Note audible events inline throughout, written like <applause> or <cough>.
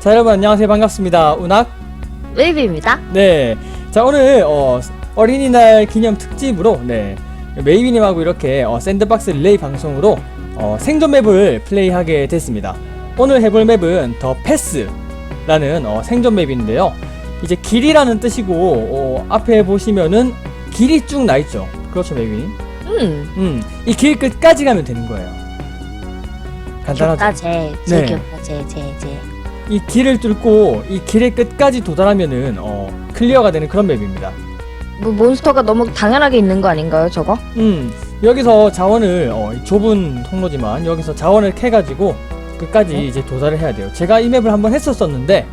자 여러분 안녕하세요 반갑습니다 운학 웨이브입니다. 네 자 오늘 어, 어린이날 기념 특집으로 네 메이비님하고 이렇게 어, 샌드박스 릴레이 방송으로 어, 생존 맵을 플레이하게 됐습니다 오늘 해볼 맵은 더 패스라는 어, 생존 맵인데요 이제 길이라는 뜻이고 어, 앞에 보시면은 길이 쭉 나 있죠 그렇죠 메이비님 음. 음 이 길 끝까지 가면 되는 거예요 간단하죠 귀엽다 제. 제 네. 귀엽다 제. 제. 제. 이 길을 뚫고 이 길의 끝까지 도달하면은 어, 클리어가 되는 그런 맵입니다. 뭐 몬스터가 너무 당연하게 있는 거 아닌가요 저거? 음 여기서 자원을 어, 이 좁은 통로지만 여기서 자원을 캐가지고 끝까지 네? 이제 도달을 해야 돼요. 제가 이 맵을 한번 했었었는데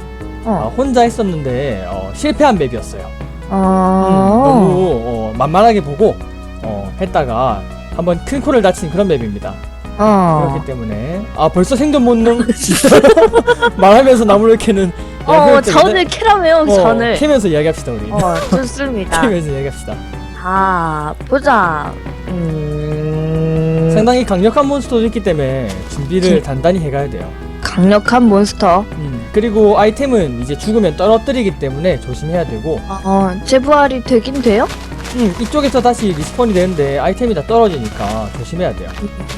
어, 어. 혼자 했었는데 어, 실패한 맵이었어요. 음, 어. 너무 어, 만만하게 보고 어, 했다가 한번 큰 코를 다친 그런 맵입니다. 어. 그렇기 때문에 아 벌써 생존 본능 <laughs> <laughs> 말하면서 나무를 캐는 어 전을 캐라며요 어, 전을. 캐면서 이야기합시다 우리. 어 좋습니다. <laughs> 캐면서 이야기합시다. 아 보자. 음. 상당히 강력한 몬스터도 있기 때문에 준비를 진- 단단히 해가야 돼요. 강력한 몬스터. 음, 그리고 아이템은 이제 죽으면 떨어뜨리기 때문에 조심해야 되고 어 재부활이 되긴 돼요? 음, 이쪽에서 다시 리스폰이 되는데 아이템이 다 떨어지니까 조심해야 돼요.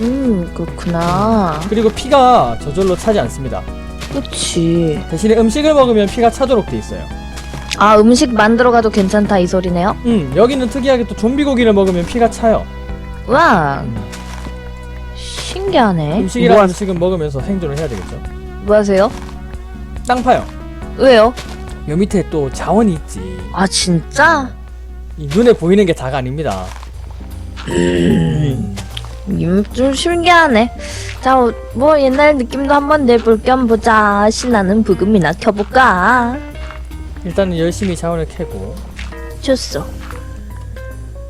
음 그렇구나. 그리고 피가 저절로 차지 않습니다. 그치. 대신에 음식을 먹으면 피가 차도록 돼 있어요. 아 음식 만들어 가도 괜찮다 이 소리네요. 음, 여기는 특이하게 또 좀비 고기를 먹으면 피가 차요. 와 음, 신기하네. 음식이랑 뭐, 하- 음식은 먹으면서 생존을 해야 되겠죠. 뭐 하세요? 땅 파요. 왜요? 요 밑에 또 자원이 있지. 아 진짜? 이 눈에 보이는 게 다가 아닙니다. 음. 음, 좀 신기하네. 자, 어, 뭐 옛날 느낌도 한번 내볼 겸 보자. 신나는 부금이나 켜볼까? 일단은 열심히 자원을 캐고 좋소.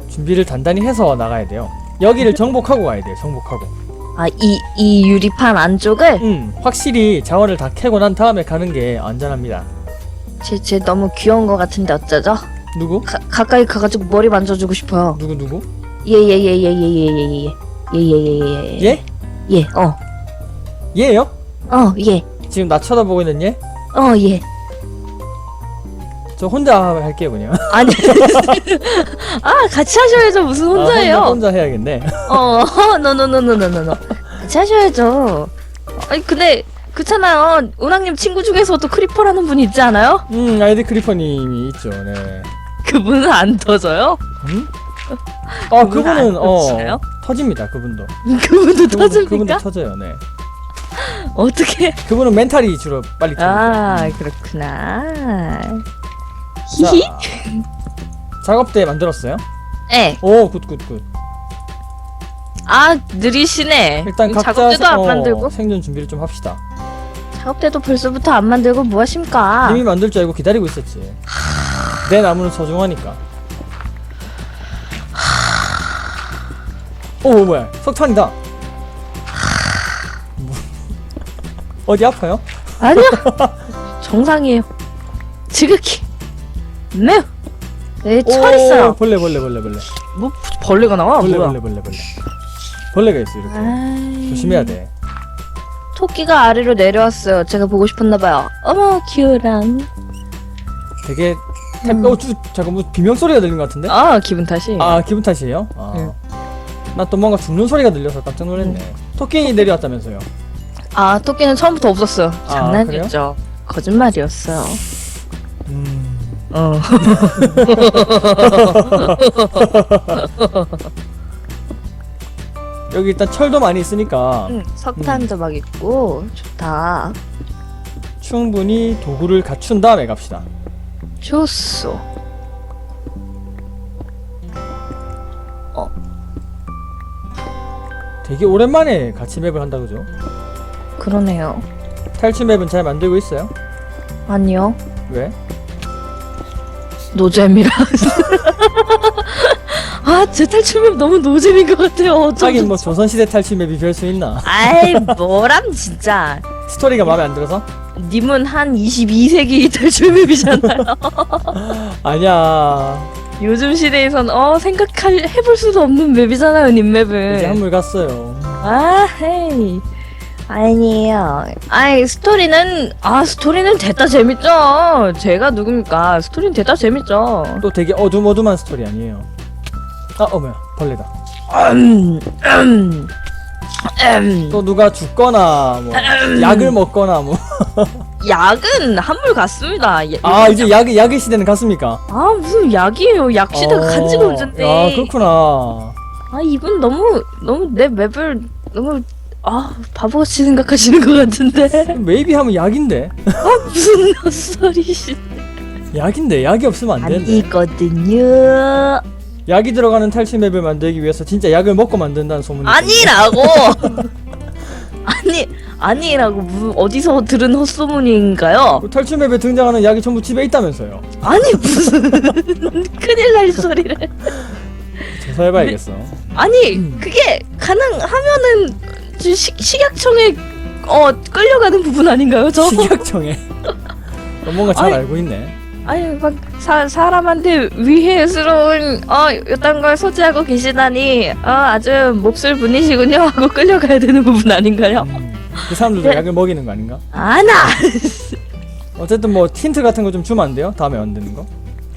준비를 단단히 해서 나가야 돼요. 여기를 <laughs> 정복하고 가야 돼요. 정복하고. 아, 이, 이 유리판 안쪽을? 음, 확실히 자원을 다 캐고 난 다음에 가는 게 안전합니다. 쟤, 쟤 너무 귀여운 것 같은데 어쩌죠? 누구? 가, 가까이 가가지고 머리 만져주고 싶어요. 누구 누구? 예, 예, 예, 예, 예, 예, 예, 예. 예, 예, 예, 예, 예. 얘? 예, 어. 얘예요? 어, 예. 지금 나 쳐다보고 있는 얘? 어, 예. 저 혼자 할게요 그냥. 아니. <laughs> 아, 같이 하셔야죠. 무슨 혼자예요? 아, 혼자, 혼자 해야겠네. 어, 노노노노노노노. 같이 하셔야죠. 아니 근데 그렇잖아요. 운항님 친구 중에서도 크리퍼라는 분이 있지 않아요? 음, 아이디 크리퍼님이 있죠. 네. 그분은 안 터져요? 음? 아, 그분 그분은 어 터지나요? 터집니다. 그분도. 그분도 그분, 터집니까? 그분도 터져요. 네. 어떻게? 그분은 멘탈이 주로 빨리 터져요. 아 그렇구나. 자, 히히. 작업대 만들었어요? 네. 오, 굿, 굿, 굿. 아 느리시네. 일단 각자 작업대도 세- 안 어, 만들고 생존 준비를 좀 합시다. 작업대도 벌써부터 안 만들고 뭐 하십니까? 이미 만들 줄 알고 기다리고 있었지. 내 나무는 소중하니까. 오 뭐야 석탄이다. 뭐, 어디 아파요? 아니요. <laughs> 정상이에요. 지극히. 네, 철 오, 있어요. 벌레 벌레 벌레 벌레 뭐 벌레가 나와? 벌레 뭐야? 벌레 벌레 벌레 벌레가 있어 이렇게 아이. 조심해야 돼. 토끼가 아래로 내려왔어요. 제가 보고 싶었나 봐요. 어머 귀여랑. 되게 탭 음. 어, 주, 잠깐 뭐 비명 소리가 들린 것 같은데? 아 기분 탓이. 아 기분 탓이에요? 아. 응. 나또 뭔가 죽는 소리가 들려서 깜짝 놀랐네. 토끼 내려왔다면서요? 아 토끼는 처음부터 없었어요. 아, 장난이었죠. 거짓말이었어요. 음. 어. <laughs> 여기 일단 철도 많이 있으니까 응, 석탄도 막 있고 좋다. 충분히 도구를 갖춘 다음에 갑시다. 좋소. 되게 오랜만에 같이 맵을 한다 그죠? 그러네요. 탈출 맵은 잘 만들고 있어요? 아니요. 왜? 노잼이라. <laughs> 아, 제 탈출맵 너무 노잼인 것 같아요. 어쩜 하긴 뭐? 조선시대 탈출 맵이 별 수 있나? 아이, 뭐람 진짜. <laughs> 스토리가 마음에 안 들어서? 님은 한 22세기 탈출맵이잖아요. <laughs> 아니야. 요즘 시대에선 어 생각할 해볼 수도 없는 맵이잖아요, 님 맵은. 이제 한물 갔어요. 아, 헤이. 아니에요. 아이 스토리는 아 스토리는 됐다 재밌죠. 제가 누굽니까? 스토리는 됐다 재밌죠. 또 되게 어둠어둠한 스토리 아니에요 아 어머야 벌레다 음, 음, 음. 또 누가 죽거나 뭐 약을 먹거나 뭐 <laughs> 약은 한물 갔습니다. 야- 아 이제 약 약의 시대는 갔습니까? 아 무슨 약이에요? 약 시대가 어, 간지가 언젠데. 아 그렇구나. 아 이분 너무 너무 내 맵을 너무 아 바보같이 생각하시는 것 같은데 메이비 하면 약인데 무슨 헛소리시 <laughs> 약인데 약이 없으면 안 되는데 아니거든요 약이 들어가는 탈출 맵을 만들기 위해서 진짜 약을 먹고 만든다는 소문이 아니라고 <laughs> 아니 아니라고 무, 어디서 들은 헛소문인가요? 그 탈출 맵에 등장하는 약이 전부 집에 있다면서요. 아니 무슨 <laughs> 큰일 날 소리를 조사해봐야겠어. 아니 음. 그게 가능하면은 저 식, 식약청에 어 끌려가는 부분 아닌가요 저? 식약청에 너 <laughs> 뭔가 잘 아니, 알고 있네. 아니 막 사, 사람한테 위해스러운 어 이딴 걸 소지하고 계시다니 어 아주 몹쓸 분이시군요 <laughs> 하고 끌려가야 되는 부분 아닌가요? 음, 그 사람들도 네. 약을 먹이는 거 아닌가? 아나 <laughs> 어쨌든 뭐 힌트 같은 거 좀 주면 안 돼요? 다음에 만드는 거?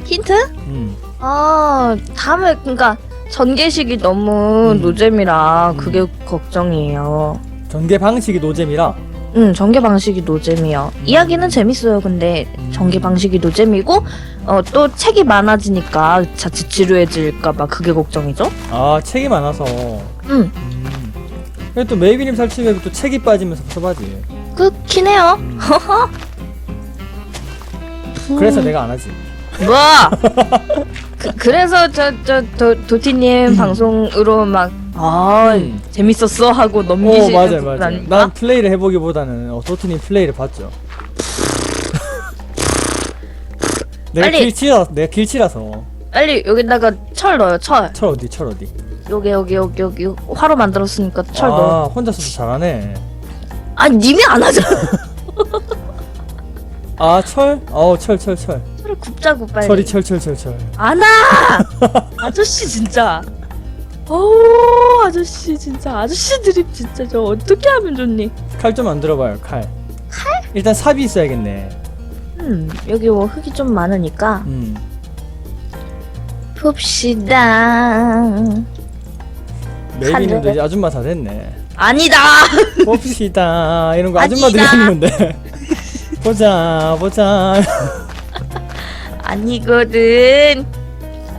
힌트? 음. 아 다음에 그러니까 전개식이 너무 음. 노잼이라 음. 그게 걱정이에요. 전개 방식이 노잼이라. 응 전개 방식이 노잼이요. 이야기는 재밌어요. 근데 음. 전개 방식이 노잼이고 어 또 책이 많아지니까 자칫 지루해질까 봐 그게 걱정이죠. 아 책이 많아서. 응 음. 근데 또 메이비님 맵이 또 책이 빠지면서 섭섭하지. 그렇긴 해요. 음. <laughs> 음. 그래서 내가 안 하지. 뭐? <laughs> 그, 그래서 저 저 도티님 방송으로 막 아 음. 재밌었어 하고 오 넘기시는 맞아요 맞아요. 아닙니까? 난 플레이를 해보기보다는 어, 도트님 플레이를 봤죠. <laughs> 내가 빨리. 길치라 내가 길치라서 빨리 여기다가 철 넣어요 철. 철 어디 철 어디. 여기 여기 여기 여기 화로 만들었으니까 철 넣어. 아 혼자서도 잘하네. 아 님이 안 하잖아. <laughs> 아 철? 어철 철 철. 철을 굽자고 빨리. 철이 철 철 철 철. 안 와. <laughs> 아저씨 진짜. 오 아저씨 진짜 아저씨 드립 진짜 저 어떻게 하면 좋니? 칼 좀 만들어봐요 칼. 칼? 일단 삽이 있어야겠네. 음 여기 뭐 흙이 좀 많으니까 음. 봅시다. 메이비님도 칼을? 이제 아줌마 다 됐네. 아니다. <laughs> 봅시다 이런 거 아줌마들이 아니다. 하는 건데. 보자 보자. <laughs> 아니거든.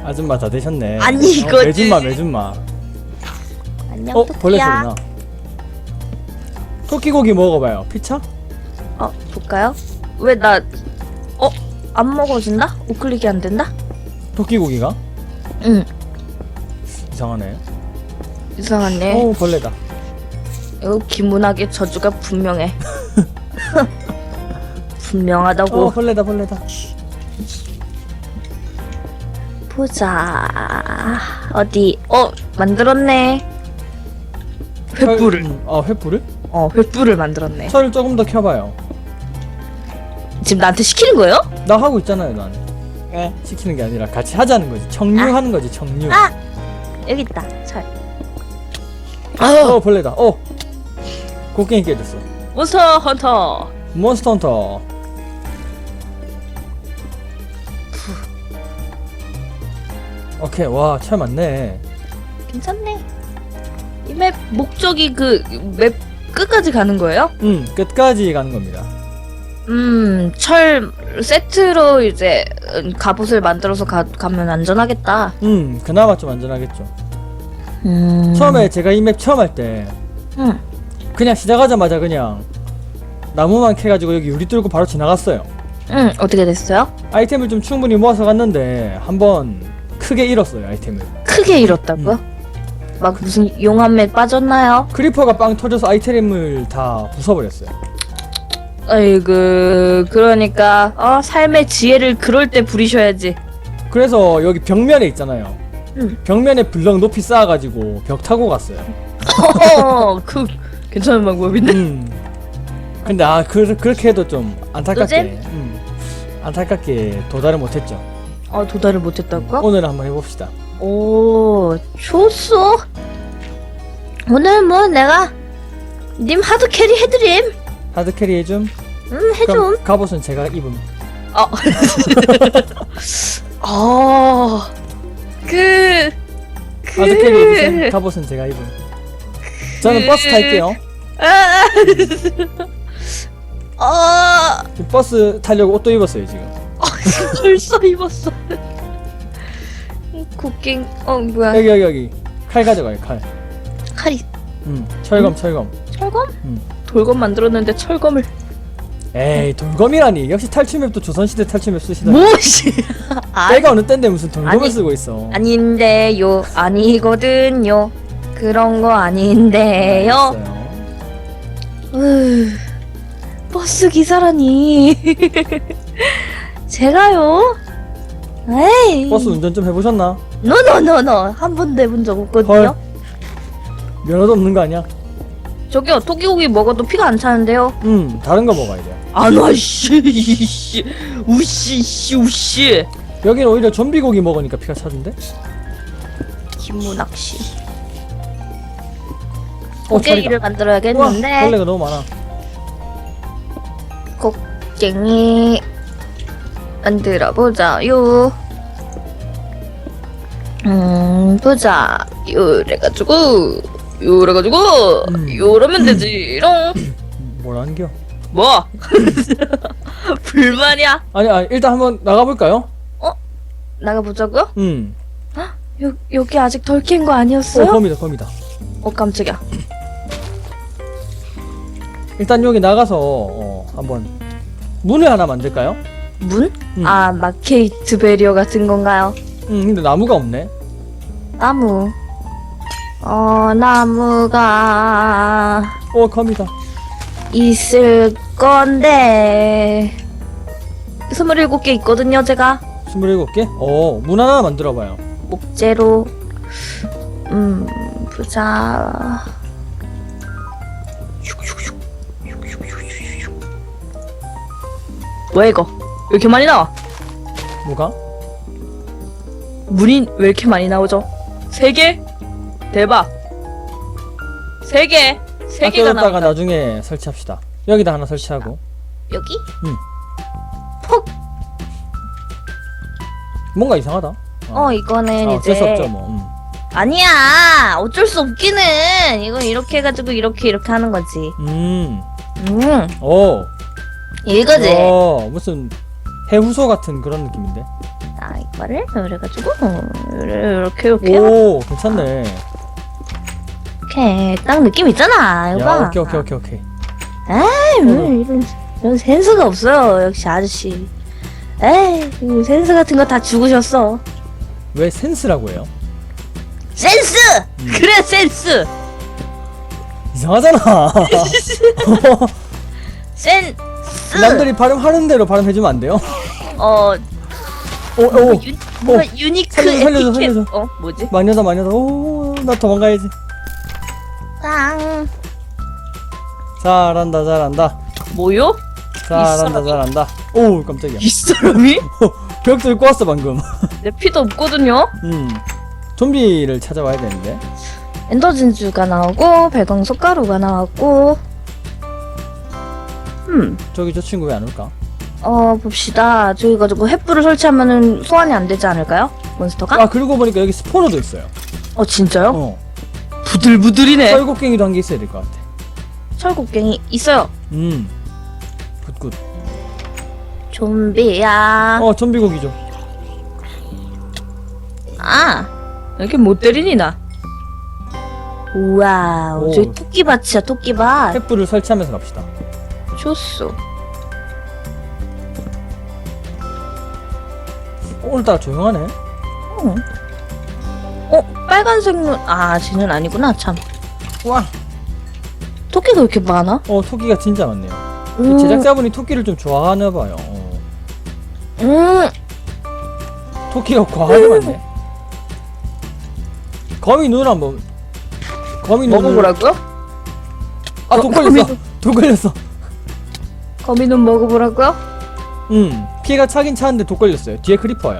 아줌마 다 되셨네. 아니거든. 어, 매준마 매준마. 안녕 어 벌레 토끼야. 나. 토끼 고기 먹어봐요. 피차? 어 볼까요? 왜 나 어? 안 먹어진다? 우클릭이 안 된다? 토끼 고기가? 응 이상하네. 이상하네 오 벌레다. 이거 김문학의 저주가 분명해 <laughs> 어 분명하다고 벌레다 벌레다. 보자 어디 어 만들었네 횃불을 음, 아 횃불을? 어 횃불을 만들었네 철을 조금 더 켜봐요. 지금 나한테 시키는 거예요? 나 하고 있잖아요 난. 네 시키는 게 아니라 같이 하자는 거지. 청류하는 거지 청류. 아! 여기 있다 철어 벌레다. 어. 곡괭이 깨졌어. 몬스터 헌터 몬스터 헌터. 오케이 와철 많네. 괜찮네 이 맵 목적이 그 맵 끝까지 가는 거예요? 음 끝까지 가는 겁니다. 음, 철 세트로 이제 음, 갑옷을 만들어서 가, 가면 안전하겠다. 음 그나마 좀 안전하겠죠. 음. 처음에 제가 이 맵 처음 할 때 응. 그냥 시작하자마자 그냥 나무만 캐가지고 여기 유리 뚫고 바로 지나갔어요. 응, 어떻게 됐어요? 아이템을 좀 충분히 모아서 갔는데 한번 크게 잃었어요 아이템을. 크게 잃었다고요? 막 무슨 용암에 빠졌나요? 크리퍼가 빵 터져서 아이템을 다 부숴버렸어요. 아이고, 그러니까 어 삶의 지혜를 그럴 때 부리셔야지. 그래서 여기 벽면에 있잖아요. 응. 벽면에 블럭 높이 쌓아가지고 벽 타고 갔어요. 어, 그 괜찮은 방법인데. 음. 근데 아 그, 그렇게 해도 좀 안타깝게 노잼? 음, 안타깝게 도달을 못했죠. 어, 도달을 못했다고요? 오늘 한번 해봅시다. 오, 좋소. 오늘 뭐 내가 님 하드 캐리 해드림. 하드 캐리 해줌. 음. 그럼 갑옷은 제가 입음. 어. 어. <laughs> 그. 그. 하드 캐리 해주세요. 갑옷은 제가 입음. 저는 버스 탈게요. 아. 아. 지금 버스 타려고 옷도 입었어요 지금. <laughs> 벌써 입었어. 쿠킹. 어 뭐야? 여기 여기 여기 칼 가져가요 칼. 칼이 음 철검 철검. 철검? 음. 돌검 만들었는데 철검을. 에이 돌검이라니 역시 탈출맵도 조선시대 탈출맵 쓰시다. 아, <laughs> 때가 어느 때인데 무슨 돌검을 아니. 쓰고 있어. 아닌데요. 아니거든요. 그런 거 아닌데요. 알았어요. 으, 버스 기사라니. <laughs> 제가요? 에이. 버스 운전 좀 해보셨나? 노노노노 한 번도 해본 적 없거든요. 헐. 면허도 없는 거 아니야? 저기요 토끼고기 먹어도 피가 안 차는데요. 음 다른 거 먹어야 돼. 안 와, 씨, 씨, 우씨, 씨, 우씨. 여기는 오히려 좀비 고기 먹으니까 피가 차던데? 김문학 씨. 어, 곡괭이를 만들어야겠는데. 벌레가 너무 많아. 곡괭이 만들어 보자요. 음, 보자. 요래가지고, 요래가지고, 음. 요러면 되지롱. 뭐라는겨? 뭐? <laughs> 불만이야? 아니 아니 일단 한번 나가볼까요? 나가보자고요? 음. 여, 여기 아직 덜캔거어 아니었어요? 검이다 검이다. 어, 깜짝이야. 일단 여기 나가서 어, 한번 문을 하나 만들까요? 문? 음. 아, 마케이트 베리어 같은 건가요? 음 근데 나무가 없네. 나무. 어, 나무가 어 검이다. 있을 건데. 27개 있거든요, 제가. 27개? 어, 문 하나 만들어봐요. 목재로. 음, 보자. 뭐야, 이거? 왜 이렇게 많이 나와? 뭐가? 문이 왜 이렇게 많이 나오죠? 세 개? 대박. 세 개. 세 개가 아껴뒀다가 나온다. 나중에 설치합시다. 여기다 하나 설치하고. 여기? 응. 폭. 뭔가 이상하다. 어, 이거는 아, 어쩔 이제 수 없죠, 뭐. 음. 아니야. 어쩔 수 없기는. 이건 이렇게 해가지고 이렇게 이렇게 하는 거지. 음. 음, 오. 이거지. 어, 무슨 해후소 같은 그런 느낌인데. 자, 이거를 그래가지고 이렇게 이렇게 오, 괜찮네. 이렇게 딱 느낌 있잖아. 이거 야, 봐. 오케이, 오케이, 오케이, 오케이. 에이, 뭐 이런 이런 센스가 없어요. 역시 아저씨. 에이, 이 센스 같은 거 다 죽으셨어. 왜 센스라고 해요? 센스. 음. 그래 센스. 이상하잖아. <laughs> <laughs> 센 스. 남들이 발음하는 대로 발음해주면 안 돼요? 어 오, 오. 유, 뭔가 유니크 살려줘, 살려줘, 에티켓. 살려줘. 어 뭐지? 마녀다, 마녀다. 오, 나 도망가야지. 짱. 잘한다, 잘한다. 뭐요? 잘한다? 잘한다. 오, 깜짝이야. 이 사람이? 벽 뚫고 왔어, 방금. <laughs> 내 피도 없거든요. 음. 좀비를 찾아와야 되는데. 엔더 진주가 나오고 배광 속가루가 나왔고. 음. 저기 저 친구 왜 안 올까? 어 봅시다. 저기 가지고 횃불을 설치하면은 소환이 안 되지 않을까요? 몬스터가? 아, 그러고 보니까 여기 스포너도 있어요. 어 진짜요? 어. 부들부들이네. 철곡갱이도 한 개 있어야 될 것 같아. 철곡갱이 있어요. 음. 굿굿. 좀비야. 어, 좀비 고기죠. 아 이렇게 못 때리니 나. 우와, 오. 저기 토끼밭이야 토끼밭. 횃불을 설치하면서 갑시다. 좋소. 오늘따라 조용하네. 어. 어, 빨간색 눈. 아, 쟤는 아니구나, 참. 와. 토끼가 왜 이렇게 많아? 어, 토끼가 진짜 많네요. 음, 제작자분이 토끼를 좀 좋아하나 봐요. 어. 음, 토끼가 과하게 많네. 거미 눈 한번. 거미 눈. 먹어보라고요? 아, 독 걸렸어. 독 걸렸어. 거미눈 먹어보라고요? 음. 피해가 차긴 차는데 독 걸렸어요. 뒤에 크리퍼요.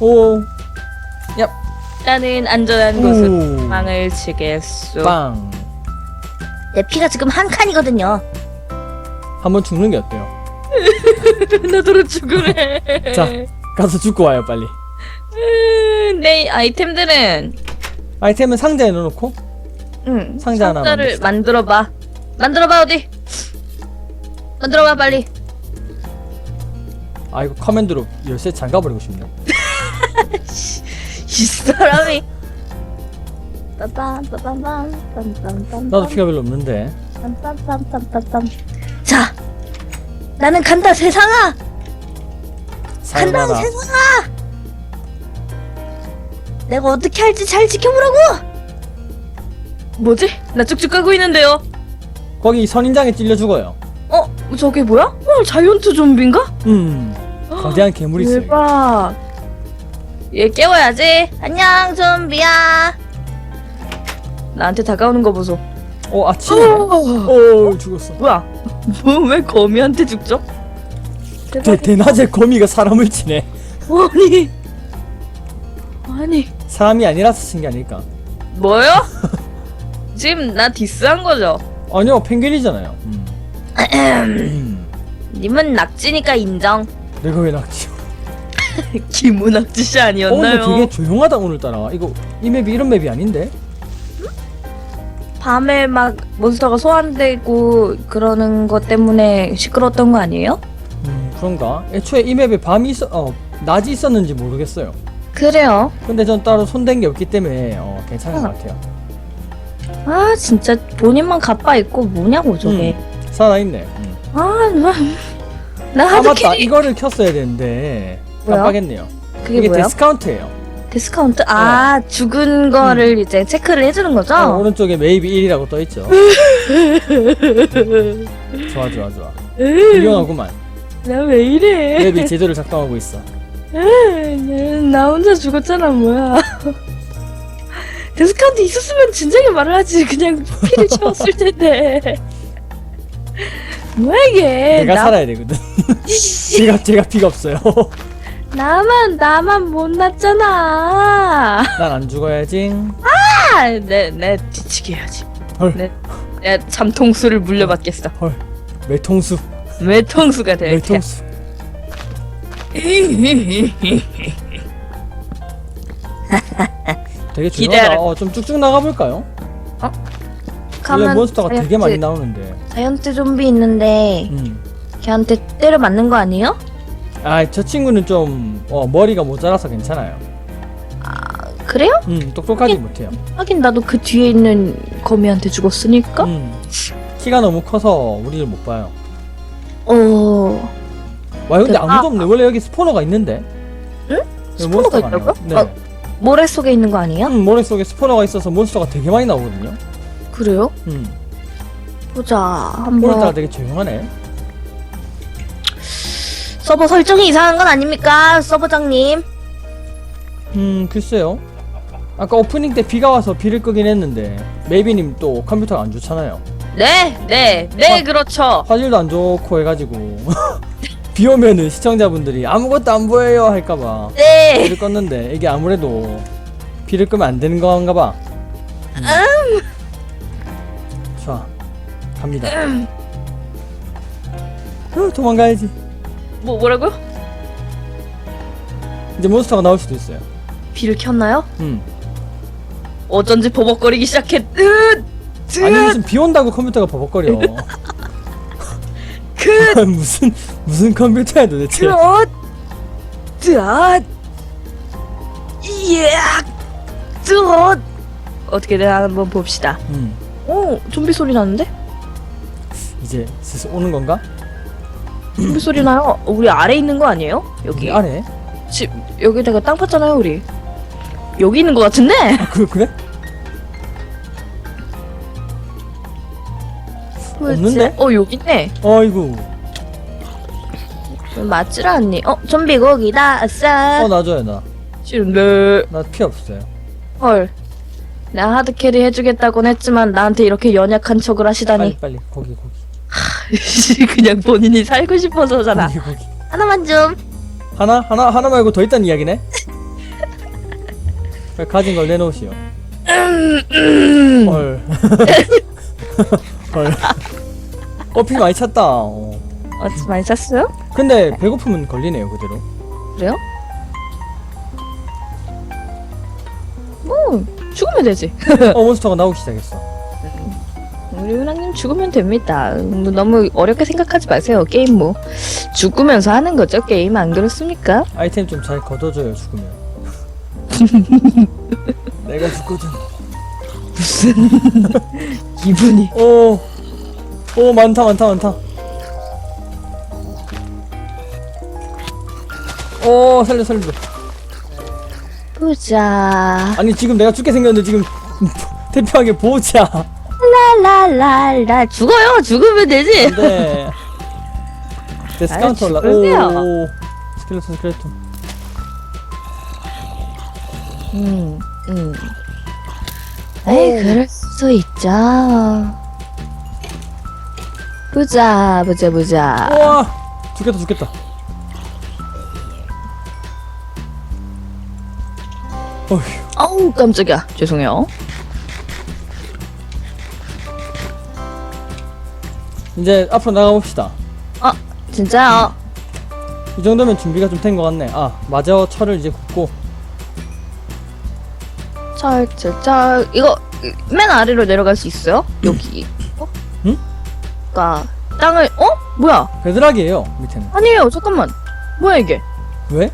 오. 야. 나는 안전한 곳으로 오. 빵을 치겠소. 빵. 내 피가 지금 한 칸이거든요. 한번 죽는 게 어때요? <laughs> 나도로 죽으래. <laughs> 자, 가서 죽고 와요, 빨리. 음, 내 아이템들은 아이템은 상자에 넣어놓고 응, 상자 하나 상자를 만듭시다. 만들어봐. 만들어봐 어디? 만들어봐 빨리. 아 이거 커맨드로 열쇠 잠가버리고 싶네. <laughs> 이 사람이 나도 피가 별로 없는데. 자, 나는 간다 세상아. 간다. 세상아. 내가 어떻게 할지 잘 지켜보라고. 뭐지? 나 쭉쭉 가고 있는데요. 거기 선인장에 찔려 죽어요. 어, 저게 뭐야? 어, 자이언트 좀비인가? 음. 거대한 괴물이 있어요. 대박. 얘 깨워야지. 안녕 좀비야. 나한테 다가오는 거 보소. 어 아침이네. 어, 어 죽었어. 뭐야? 뭐 왜 거미한테 죽죠? 대, 대박. 대낮에 거미가 사람을 치네. 아니. 아니. 사람이 아니라서 친 게 아닐까. 뭐요? 지금 나 디스한 거죠? 아니요 펭귄이잖아요. 음. 음. <clears throat> 님은 낙지니까 인정. 내가 왜 낙지? <laughs> 기문낙지 씨 어 근데 아니었나요? 되게 조용하다 오늘따라. 이거 이 맵이 이런 맵이 아닌데? 밤에 막 몬스터가 소환되고 그러는 것 때문에 시끄러웠던 거 아니에요? 음 그런가? 애초에 이 맵에 밤이 있어 어 낮이 있었는지 모르겠어요. 그래요. 근데 전 따로 손댄 게 없기 때문에 어 괜찮은 어. 것 같아요. 아 진짜 본인만 가빠 있고 뭐냐고 저게. 살아있네. 음. 아, 나, 나아 맞다 하드캐리. 이거를 켰어야 되는데 뭐야? 깜빡했네요. 그게 이게 뭐야? 디스카운트예요. 디스 카운트? 아 죽은 거를 이제 체크를 해주는 거죠? 어, 오른쪽에 메이비 1이라고 떠 있죠. 좋아 좋아 좋아. 훌륭하구만. 나 왜 이래? 맵이 제대로 작동하고 있어. 나 혼자 죽었잖아 뭐야. 디스카운트 있었으면 진작에 말을 하지 그냥 피를 <laughs> 채웠을 텐데. 뭐야 이게? 내가 나, 살아야 되거든. <laughs> <laughs> 제가 제가 피가 없어요. 나만 나만 못 났잖아. 난 안 죽어야지. 아, 내내 뒤치게 해야지. 헐. 내, 내 잠통수를 물려받겠어. 헐. 외통수. 외통수가 될게. 외통수. 되게. 조용하다. 어, 좀 쭉쭉 나가볼까요? 원래 가면 몬스터가 되게 많이 나오는데. 자이언트 좀비 있는데 음. 걔한테 때려 맞는 거 아니에요? 아, 저 친구는 좀 어, 머리가 모자라서 괜찮아요. 그래요? 음, 똑똑하지 못해요. 하긴 나도 그 뒤에 있는 거미한테 죽었으니까. 음. 키가 너무 커서 우리를 못 봐요. 어. 와, 근데 아, 아무도 없네. 원래 여기 스포너가 있는데. 응? 스포너가 있다고요? 네. 어. 모래 속에 있는 거 아니에요? 음, 모래 속에 스포너가 있어서 몬스터가 되게 많이 나오거든요. 그래요? 음. 보자. 오늘따라 한번 되게 조용하네. 서버 설정이 이상한 건 아닙니까, 서버장님? 음, 글쎄요. 아까 오프닝 때 비가 와서 비를 끄긴 했는데 메이비님 또 컴퓨터가 안 좋잖아요. 네, 네, 네, 아. 그렇죠. 화질도 안 좋고 해가지고 <laughs> 비 오면은 시청자분들이 아무것도 안 보여요 할까봐 네. 비를 껐는데 이게 아무래도 비를 끄면 안 되는 건가 봐. 음. 좋아, 갑니다. 어, 도망가야지. 뭐 뭐라고요? 이제 몬스터가 나올 수도 있어요. 비를 켰나요? 음. 어쩐지 버벅거리기 시작했. 으, 아니 으, 무슨 비 온다고 컴퓨터가 버벅거려. <laughs> 그, <laughs> 무슨 무슨 컴퓨터야 도대체? 드엇, 드엇, 예, 드엇. 어떻게 되나 한번 봅시다. 음. 오, 좀비 소리 나는데? 이제 슬슬 오는 건가? 좀비 소리 나요. 어, 우리 아래 있는 거 아니에요? 여기 여기. 아래? 집 여기다가 땅 팠잖아요, 우리. 여기 있는 거 같은데? 아, 그 그래? 없는데? 어, 여기 있네. 어이구. 맞질 않니? 어, 좀비 고기다. 아싸. 어 놔줘요 나. 싫은데. 나 피 없어요. 헐. 나 하드 캐리 해주겠다곤 했지만 나한테 이렇게 연약한 척을 하시다니. 빨리 빨리 거기 거기. <laughs> 그냥 본인이 살고 싶어서잖아. 거기 거기. 하나만 좀. 하나 하나 하나 말고 더 있다는 이야기네. 가진 걸 내놓으시오. 헐. <laughs> 헐. 어, 피 많이 찼다. 어. 어, 많이 찼어요? 근데 배고프면 걸리네요, 그대로. 그래요? 뭐 죽으면 되지. <laughs> 어, 몬스터가 나오기 시작했어. 우리 은하님 죽으면 됩니다. 뭐 너무 어렵게 생각하지 마세요. 게임 뭐 죽으면서 하는 거죠. 게임 안 그렇습니까? 아이템 좀 잘 걷어줘요, 죽으면. <laughs> 내가 죽거든. 이분이 <laughs> 오, 오, 많다, 많다, 많다. 오, 살려, 살려. 보자. 아니, 지금 내가 죽게 생겼는데, 지금, <laughs> 대표하게 보자. 라라라라 죽어요. 죽으면 되지. 안 돼. <laughs> 데스카운터 올라. 죽으세요. 오, 스켈레톤, 스켈레톤. 음, 음. 에이, 그럴 수 있죠. 보자, 보자, 보자. 우와! 죽겠다, 죽겠다. 어휴, 어우, 깜짝이야. 죄송해요. 이제 앞으로 나가봅시다. 진짜요. 이 정도면 준비가 좀 된 것 같네. 아, 마저 철을 이제 굽고. 철, 철, 철. 이거 맨 아래로 내려갈 수 있어요? 여기. 어? 응? 그니까 땅을 어? 뭐야? 베드락이에요, 밑에는. 아니에요. 잠깐만. 뭐야 이게? 왜?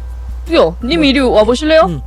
요, 님 이리 와 보실래요? 응.